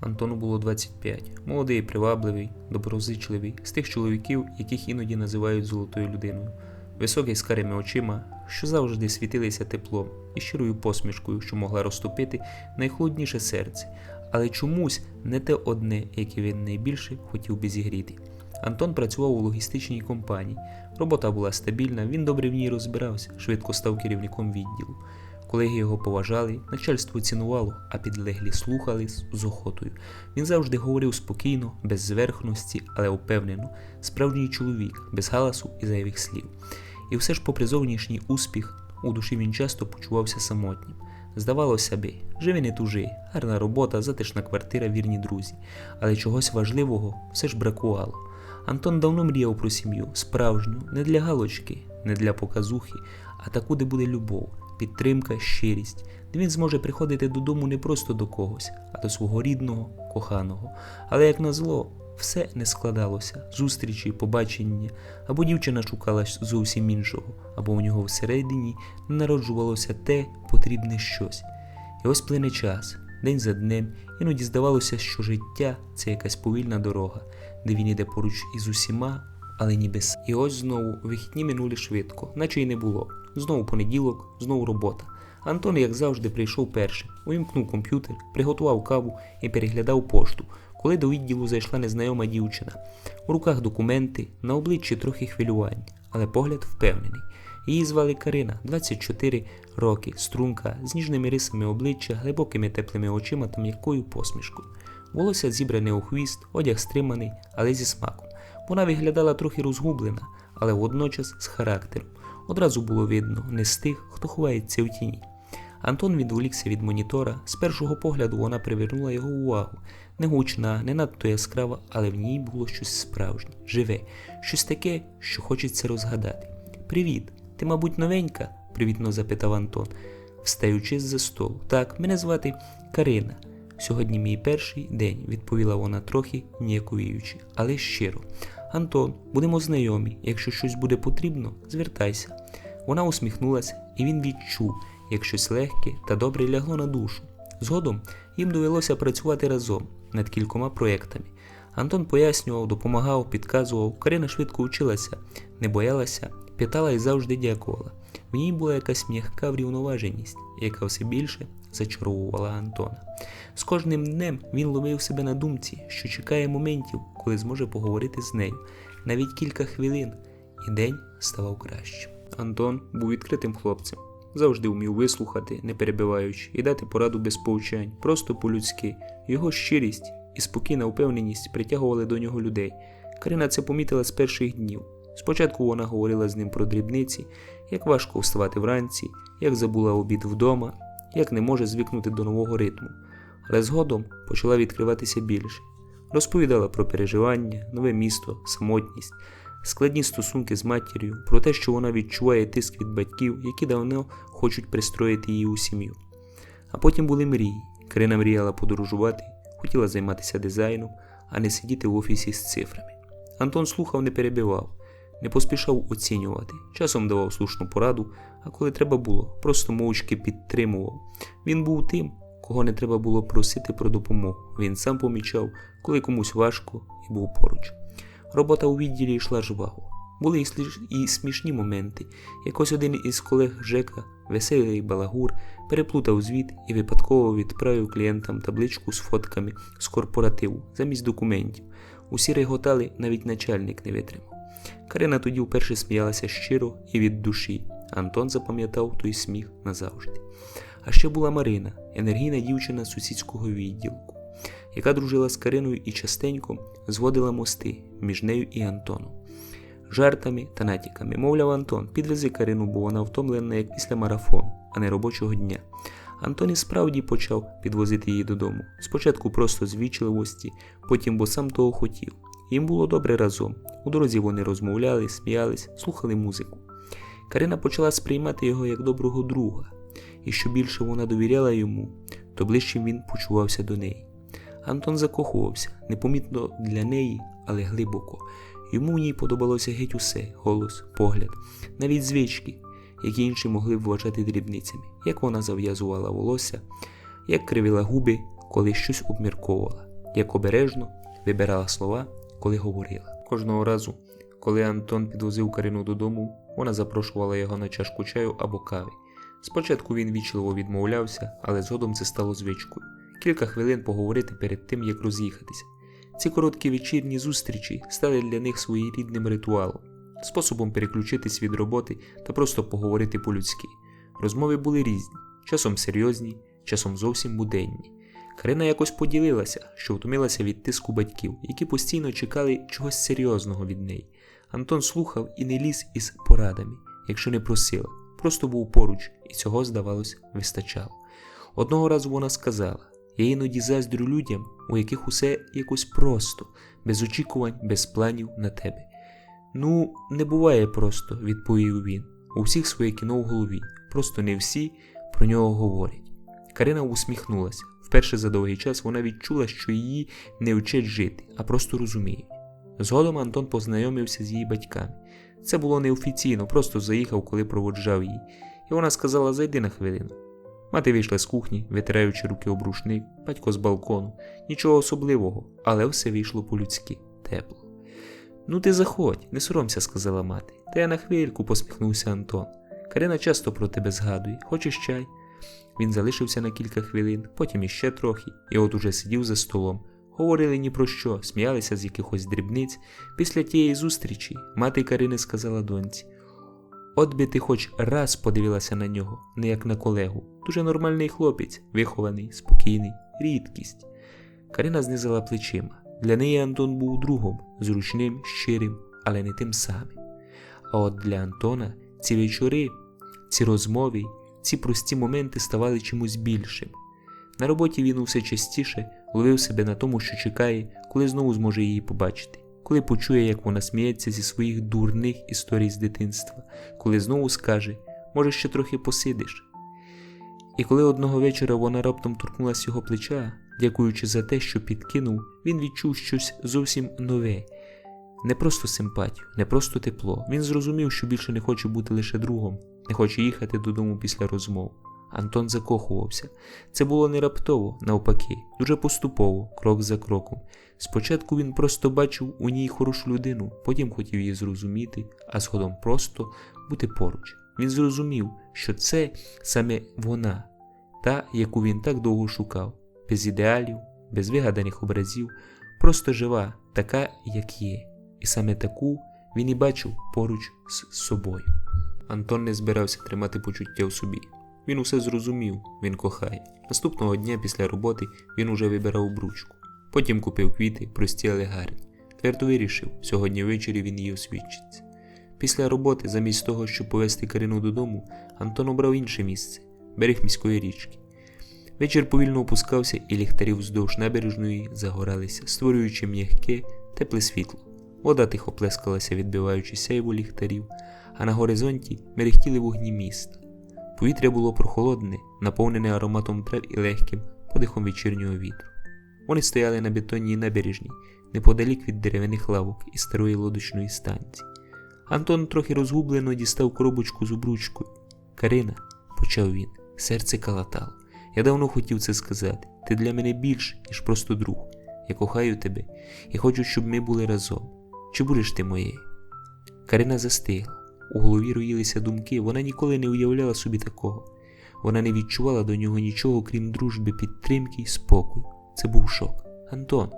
Антону було 25. Молодий, привабливий, доброзичливий, з тих чоловіків, яких іноді називають золотою людиною. Високий з карими очима, що завжди світилися теплом і щирою посмішкою, що могла розтопити найхолодніше серце, але чомусь не те одне, яке він найбільше хотів би зігріти. Антон працював у логістичній компанії. Робота була стабільна, він добре в ній розбирався, швидко став керівником відділу. Колеги його поважали, начальство цінувало, а підлеглі слухали з охотою. Він завжди говорив спокійно, без зверхності, але впевнено, справжній чоловік, без галасу і зайвих слів. І все ж, попри зовнішній успіх, у душі він часто почувався самотнім. Здавалося би, живи не тужи, гарна робота, затишна квартира, вірні друзі, але чогось важливого все ж бракувало. Антон давно мріяв про сім'ю, справжню, не для галочки, не для показухи, а таку, де буде любов, підтримка, щирість, де він зможе приходити додому не просто до когось, а до свого рідного, коханого. Але як назло, все не складалося: зустрічі, побачення, або дівчина шукала зовсім іншого, або у нього всередині не народжувалося те потрібне щось. І ось плине час, день за днем, іноді здавалося, що життя це якась повільна дорога, де він іде поруч із усіма, але ніби с- І ось знову вихідні минули швидко, наче й не було. Знову понеділок, знову робота. Антон, як завжди, прийшов першим, увімкнув комп'ютер, приготував каву і переглядав пошту, коли до відділу зайшла незнайома дівчина. У руках документи, на обличчі трохи хвилювання, але погляд впевнений. Її звали Карина, 24 роки, струнка, з ніжними рисами обличчя, глибокими теплими очима та м'якою посмішкою. Волосся зібране у хвіст, одяг стриманий, але зі смаком. Вона виглядала трохи розгублена, але водночас з характером. Одразу було видно не з тих, хто ховається в тіні. Антон відволікся від монітора. З першого погляду вона привернула його увагу. Не гучна, не надто яскрава, але в ній було щось справжнє, живе, щось таке, що хочеться розгадати. Привіт, ти, мабуть, новенька? привітно запитав Антон, встаючи з-за столу. Так, мене звати Карина. Сьогодні мій перший день, відповіла вона трохи ніяковіючи, але щиро. Антон, будемо знайомі. Якщо щось буде потрібно, звертайся. Вона усміхнулася, і він відчув, як щось легке та добре лягло на душу. Згодом їм довелося працювати разом над кількома проєктами. Антон пояснював, допомагав, підказував. Карина швидко вчилася, не боялася, питала і завжди дякувала. В ній була якась м'яка врівноваженість, яка все більше зачаровувала Антона. З кожним днем він ловив себе на думці, що чекає моментів, коли зможе поговорити з нею, навіть кілька хвилин, і день ставав кращим. Антон був відкритим хлопцем, завжди вмів вислухати, не перебиваючи, і дати пораду без повчань, просто по-людськи. Його щирість і спокійна впевненість притягували до нього людей. Карина це помітила з перших днів. Спочатку вона говорила з ним про дрібниці, як важко вставати вранці, як забула обід вдома, як не може звикнути до нового ритму. Але згодом почала відкриватися більше. Розповідала про переживання, нове місто, самотність, складні стосунки з матір'ю, про те, що вона відчуває тиск від батьків, які давно хочуть пристроїти її у сім'ю. А потім були мрії. Карина мріяла подорожувати, хотіла займатися дизайном, а не сидіти в офісі з цифрами. Антон слухав, не перебивав, не поспішав оцінювати, часом давав слушну пораду, а коли треба було, просто мовчки підтримував. Він був тим, кого не треба було просити про допомогу. Він сам помічав, коли комусь важко і був поруч. Робота у відділі йшла жваво. Були і, смішні моменти. Якось один із колег Жека, веселий балагур, переплутав звіт і випадково відправив клієнтам табличку з фотками з корпоративу замість документів. Усі реготали, навіть начальник не витримав. Карина тоді вперше сміялася щиро і від душі. Антон запам'ятав той сміх назавжди. А ще була Марина, енергійна дівчина сусідського відділку, яка дружила з Кариною і частенько зводила мости між нею і Антоном. Жартами та натяками, мовляв Антон, підвези Карину, бо вона втомлена як після марафону, а не робочого дня. Антон і справді почав підвозити її додому. Спочатку просто з вічливості, потім бо сам того хотів. Їм було добре разом. У дорозі вони розмовляли, сміялись, слухали музику. Карина почала сприймати його як доброго друга, і що більше вона довіряла йому, то ближчим він почувався до неї. Антон закохувався, непомітно для неї, але глибоко. Йому в ній подобалося геть усе голос, погляд, навіть звички, які інші могли б вважати дрібницями, як вона зав'язувала волосся, як кривила губи, коли щось обмірковувала. як обережно вибирала слова, коли говорила. Кожного разу, коли Антон підвозив Карину додому, вона запрошувала його на чашку чаю або кави. Спочатку він вічливо відмовлявся, але згодом це стало звичкою. Кілька хвилин поговорити перед тим, як роз'їхатися. Ці короткі вечірні зустрічі стали для них своєрідним ритуалом, способом переключитись від роботи та просто поговорити по-людськи. Розмови були різні, часом серйозні, часом зовсім буденні. Карина якось поділилася, що втомилася від тиску батьків, які постійно чекали чогось серйозного від неї. Антон слухав і не ліз із порадами, якщо не просила, просто був поруч, і цього, здавалось, вистачало. Одного разу вона сказала: я іноді заздрю людям, у яких усе якось просто, без очікувань, без планів на тебе. Ну, не буває просто, відповів він. У всіх своє кіно в голові, просто не всі про нього говорять. Карина усміхнулася. Вперше за довгий час вона відчула, що її не вчать жити, а просто розуміють. Згодом Антон познайомився з її батьками. Це було неофіційно, просто заїхав, коли проводжав її, і вона сказала: зайди на хвилину. Мати вийшла з кухні, витираючи руки об рушник, батько з балкону, нічого особливого, але все вийшло по-людськи, тепло. Ну ти заходь, не соромся, сказала мати. Та я на хвильку, посміхнувся Антон. Карина часто про тебе згадує. Хочеш чай? Він залишився на кілька хвилин, потім іще трохи, і от уже сидів за столом. Говорили ні про що, сміялися з якихось дрібниць. Після тієї зустрічі мати Карини сказала доньці: От би ти хоч раз подивилася на нього, не як на колегу. Дуже нормальний хлопець, вихований, спокійний, рідкість. Карина знизила плечима. Для неї Антон був другом, зручним, щирим, але не тим самим. А от для Антона ці вечори, ці розмови, ці прості моменти ставали чимось більшим. На роботі він усе частіше ловив себе на тому, що чекає, коли знову зможе її побачити, коли почує, як вона сміється зі своїх дурних історій з дитинства, коли знову скаже, може, ще трохи посидиш. І коли одного вечора вона раптом торкнулася його плеча, дякуючи за те, що підкинув, він відчув щось зовсім нове. Не просто симпатію, не просто тепло. Він зрозумів, що більше не хоче бути лише другом, не хоче їхати додому після розмов. Антон закохувався. Це було не раптово, навпаки, дуже поступово, крок за кроком. Спочатку він просто бачив у ній хорошу людину, потім хотів її зрозуміти, а згодом просто бути поруч. Він зрозумів, що це саме вона, та, яку він так довго шукав, без ідеалів, без вигаданих образів, просто жива, така, як є, і саме таку він і бачив поруч з собою. Антон не збирався тримати почуття в собі. Він усе зрозумів, він кохає. Наступного дня після роботи він уже вибирав бручку. Потім купив квіти, прості, але гарні. Твердо вирішив, сьогодні ввечері він її освідчиться. Після роботи, замість того, щоб повезти Карину додому, Антон обрав інше місце берег міської річки. Вечір повільно опускався, і ліхтарі вздовж набережної загоралися, створюючи м'яке, тепле світло. Вода тихо плескалася, відбиваючи сяйву ліхтарів, а на горизонті мерехтіли вогні міста. Повітря було прохолодне, наповнене ароматом трав і легким подихом вечірнього вітру. Вони стояли на бетонній набережній, неподалік від дерев'яних лавок і старої лодочної станції. Антон трохи розгублено дістав коробочку з обручкою. Карина, почав він, серце калатало. Я давно хотів це сказати. Ти для мене більш, ніж просто друг. Я кохаю тебе і хочу, щоб ми були разом. Чи будеш ти моєю? Карина застигла. У голові роїлися думки, вона ніколи не уявляла собі такого. Вона не відчувала до нього нічого, крім дружби, підтримки й спокою. Це був шок. Антон,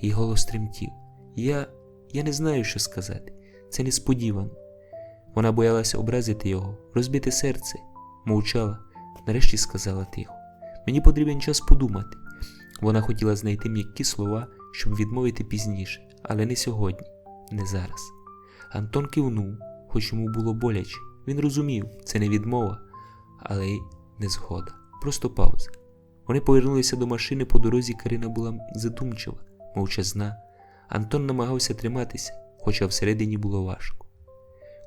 її голос тремтів. Я. я не знаю, що сказати. Це несподівано. Вона боялася образити його, розбити серце, мовчала, нарешті сказала тихо. Мені потрібен час подумати. Вона хотіла знайти м'які слова, щоб відмовити пізніше, але не сьогодні, не зараз. Антон кивнув, хоч йому було боляче. Він розумів, це не відмова, але й не згода. Просто пауза. Вони повернулися до машини по дорозі. Карина була задумчива, мовчазна. Антон намагався триматися, хоча всередині було важко.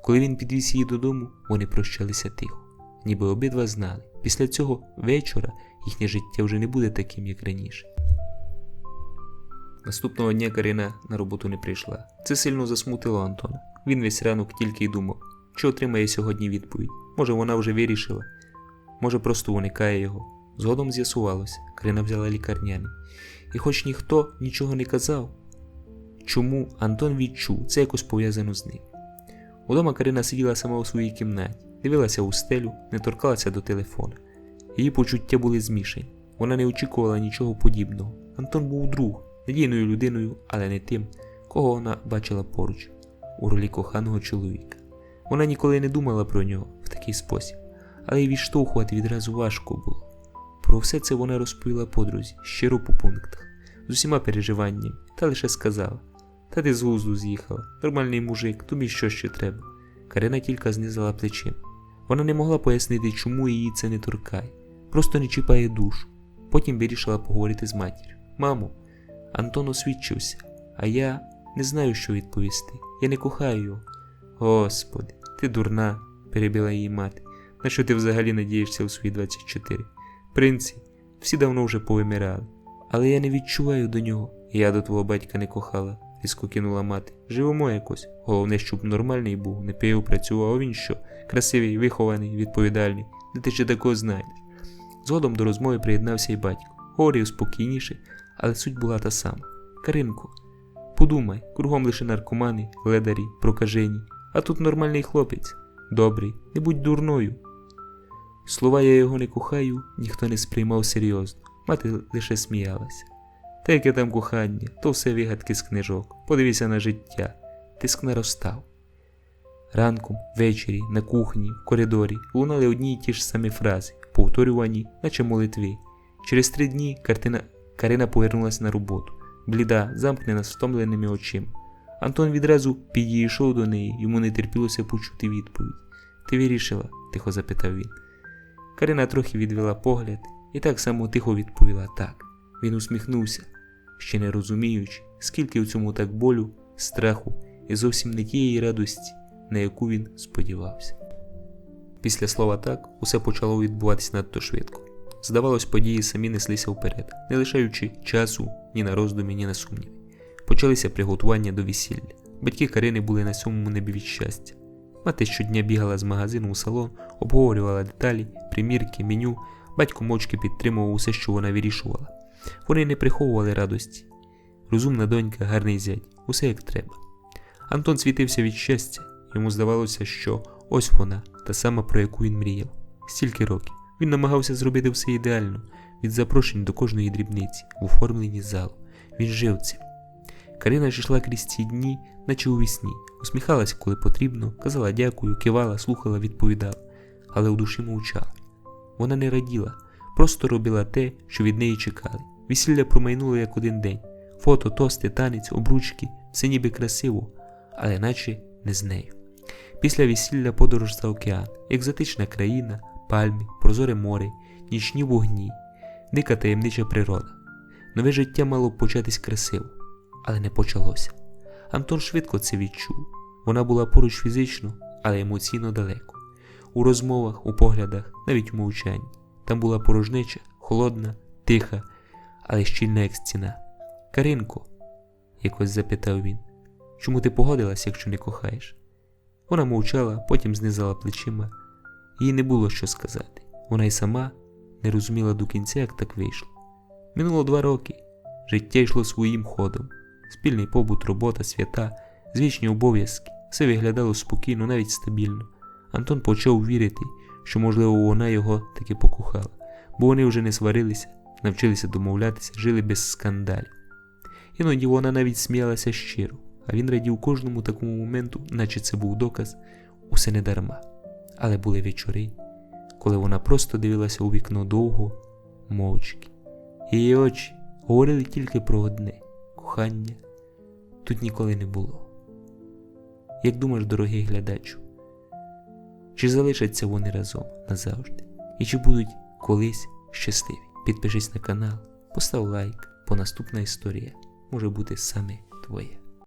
Коли він підвіз її додому, вони прощалися тихо, ніби обидва знали. Після цього вечора їхнє життя вже не буде таким, як раніше. Наступного дня Карина на роботу не прийшла. Це сильно засмутило Антона. Він весь ранок тільки й думав, чи отримає сьогодні відповідь. Може, вона вже вирішила, може, просто уникає його. Згодом з'ясувалося, Карина взяла лікарняний. І хоч ніхто нічого не казав, чому Антон відчув, це якось пов'язано з ним. Удома Карина сиділа сама у своїй кімнаті, дивилася у стелю, не торкалася до телефона. Її почуття були змішані. Вона не очікувала нічого подібного. Антон був друг, надійною людиною, але не тим, кого вона бачила поруч, у ролі коханого чоловіка. Вона ніколи не думала про нього в такий спосіб, але й відштовхувати відразу важко було. Про все це вона розповіла подрузі, щиро по пунктах, з усіма переживаннями, та лише сказала: Та ти з глузду з'їхала, нормальний мужик, тобі що ще треба. Карина тільки знизила плечем. Вона не могла пояснити, чому її це не торкає, просто не чіпає душу. Потім вирішила поговорити з матір'ю. Мамо, Антон освідчився, а я не знаю, що відповісти. Я не кохаю його. Господи, ти дурна, перебила її мати. На що ти взагалі надієшся у свої 24? Принці, всі давно вже повимирали. Але я не відчуваю до нього. Я до твого батька не кохала, різко кинула мати. Живемо якось. Головне, щоб нормальний був, не пив, працював, він що? Красивий, вихований, відповідальний. Де ти ще такого знаєш? Згодом до розмови приєднався й батько. Говорив спокійніше, але суть була та сама. Каринко, подумай, кругом лише наркомани, ледарі, прокажені, а тут нормальний хлопець. Добрий, не будь дурною. Слова я його не кохаю, ніхто не сприймав серйозно, мати лише сміялася. Та яке там кохання, то все вигадки з книжок. Подивися на життя, тиск наростав. Ранком, ввечері, на кухні, в коридорі лунали одні й ті ж самі фрази, повторювані, наче молитви. Через три дні картина... Карина повернулася на роботу, бліда, замкнена з втомленими очима. Антон відразу підійшов до неї, йому не терпілося почути відповідь. Ти вирішила? тихо запитав він. Карина трохи відвела погляд і так само тихо відповіла так. Він усміхнувся, ще не розуміючи, скільки в цьому так болю, страху і зовсім не тієї радості, на яку він сподівався. Після слова так усе почало відбуватися надто швидко. Здавалось, події самі неслися вперед, не лишаючи часу ні на роздумі, ні на сумніві. Почалися приготування до весілля. Батьки Карини були на сьомому небі від щастя. Мати щодня бігала з магазину у салон, обговорювала деталі, примірки, меню. Батько мовчки підтримував усе, що вона вирішувала. Вони не приховували радості. Розумна донька, гарний зять, усе як треба. Антон світився від щастя, йому здавалося, що ось вона, та сама, про яку він мріяв. Стільки років. Він намагався зробити все ідеально, від запрошень до кожної дрібниці, в оформленні залу. Він жив цим. Карина ж йшла крізь ці дні, наче у вісні, усміхалася, коли потрібно, казала дякую, кивала, слухала, відповідала, але у душі мовчала. Вона не раділа, просто робила те, що від неї чекали. Весілля промайнуло як один день. Фото, тости, танець, обручки, все ніби красиво, але наче не з нею. Після весілля подорож за океан, екзотична країна, пальми, прозоре море, нічні вогні, дика таємнича природа. Нове життя мало б початись красиво, але не почалося. Антон швидко це відчув. Вона була поруч фізично, але емоційно далеко. У розмовах, у поглядах, навіть у мовчанні. Там була порожнеча, холодна, тиха, але щільна як стіна. Каринко, якось запитав він, чому ти погодилась, якщо не кохаєш? Вона мовчала, потім знизала плечима. Їй не було що сказати. Вона й сама не розуміла до кінця, як так вийшло. Минуло два роки. Життя йшло своїм ходом. Спільний побут, робота, свята, звичні обов'язки. Все виглядало спокійно, навіть стабільно. Антон почав вірити, що, можливо, вона його таки покохала, бо вони вже не сварилися, навчилися домовлятися, жили без скандалів. Іноді вона навіть сміялася щиро, а він радів кожному такому моменту, наче це був доказ, усе не дарма. Але були вечори, коли вона просто дивилася у вікно довго, мовчки. Її очі говорили тільки про одне кохання тут ніколи не було. Як думаєш, дорогий глядачу, чи залишаться вони разом назавжди? І чи будуть колись щасливі? Підпишись на канал, постав лайк, бо наступна історія може бути саме твоя.